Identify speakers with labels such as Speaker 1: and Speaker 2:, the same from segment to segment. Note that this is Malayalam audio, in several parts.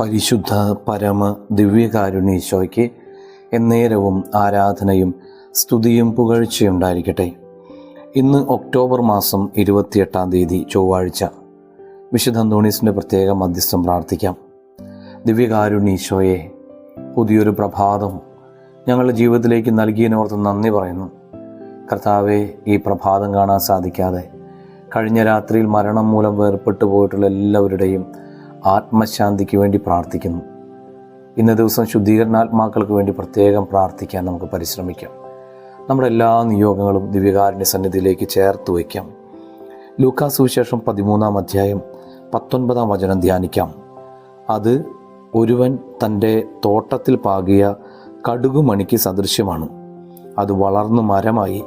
Speaker 1: പരിശുദ്ധ പരമ ദിവ്യകാരുണ്യീശോയ്ക്ക് എന്നേരവും ആരാധനയും സ്തുതിയും പുകഴ്ചയുണ്ടായിരിക്കട്ടെ. ഇന്ന് ഒക്ടോബർ മാസം ഇരുപത്തിയെട്ടാം തീയതി ചൊവ്വാഴ്ച. വിശുദ്ധ അന്തോണീസിന്റെ പ്രത്യേക മധ്യസ്ഥം പ്രാർത്ഥിക്കാം. ദിവ്യകാരുണ്യീശോയെ പുതിയൊരു പ്രഭാതം ഞങ്ങളുടെ ജീവിതത്തിലേക്ക് നൽകിയതിനോർത്ത് നന്ദി പറയുന്നു. കർത്താവെ ഈ പ്രഭാതം കാണാൻ സാധിക്കാതെ കഴിഞ്ഞ രാത്രിയിൽ മരണം മൂലം വേർപെട്ടു പോയിട്ടുള്ള എല്ലാവരുടെയും ആത്മശാന്തിക്ക് വേണ്ടി പ്രാർത്ഥിക്കുന്നു. ഇന്ന ദിവസം ശുദ്ധീകരണാത്മാക്കൾക്ക് വേണ്ടി പ്രത്യേകം പ്രാർത്ഥിക്കാൻ നമുക്ക് പരിശ്രമിക്കാം. നമ്മുടെ എല്ലാ നിയോഗങ്ങളും ദിവ്യകാരുണ്യ സന്നിധിയിലേക്ക് ചേർത്ത് വയ്ക്കാം. ലൂക്കാ സുവിശേഷം പതിമൂന്നാം അധ്യായം പത്തൊൻപതാം വചനം ധ്യാനിക്കാം. അത് ഒരുവൻ തന്റെ തോട്ടത്തിൽ പാകിയ കടുകുമണിക്ക് സദൃശ്യമാണ്. അത് വളർന്നു മരമായി.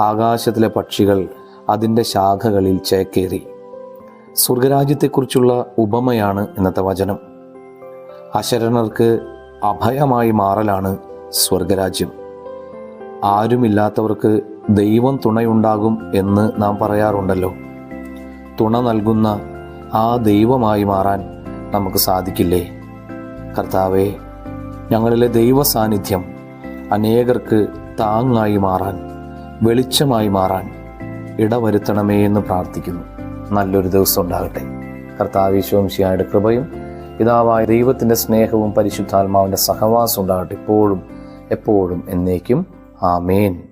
Speaker 1: ആകാശത്തിലെ പക്ഷികൾ അതിന്റെ ശാഖകളിൽ ചേക്കേറി. സ്വർഗരാജ്യത്തെക്കുറിച്ചുള്ള ഉപമയാണ് ഇന്നത്തെ വചനം. അശരണർക്ക് അഭയമായി മാറലാണ് സ്വർഗരാജ്യം. ആരുമില്ലാത്തവർക്ക് ദൈവം തുണയുണ്ടാകും എന്ന് നാം പറയാറുണ്ടല്ലോ. തുണ നൽകുന്ന ആ ദൈവമായി മാറാൻ നമുക്ക് സാധിക്കില്ലേ? കർത്താവെ ഞങ്ങളിലെ ദൈവ സാന്നിധ്യം അനേകർക്ക് താങ്ങായി മാറാൻ വെളിച്ചമായി മാറാൻ ഇടവരുത്തണമേ എന്ന് പ്രാർത്ഥിക്കുന്നു. നല്ലൊരു ദിവസം ഉണ്ടാകട്ടെ. കർത്താവിശ്വംശിയായുടെ കൃപയും പിതാവായ ദൈവത്തിന്റെ സ്നേഹവും പരിശുദ്ധാത്മാവിന്റെ സഹവാസം ഉണ്ടാകട്ടെ. ഇപ്പോഴും എപ്പോഴും എന്നേക്കും. ആമേൻ.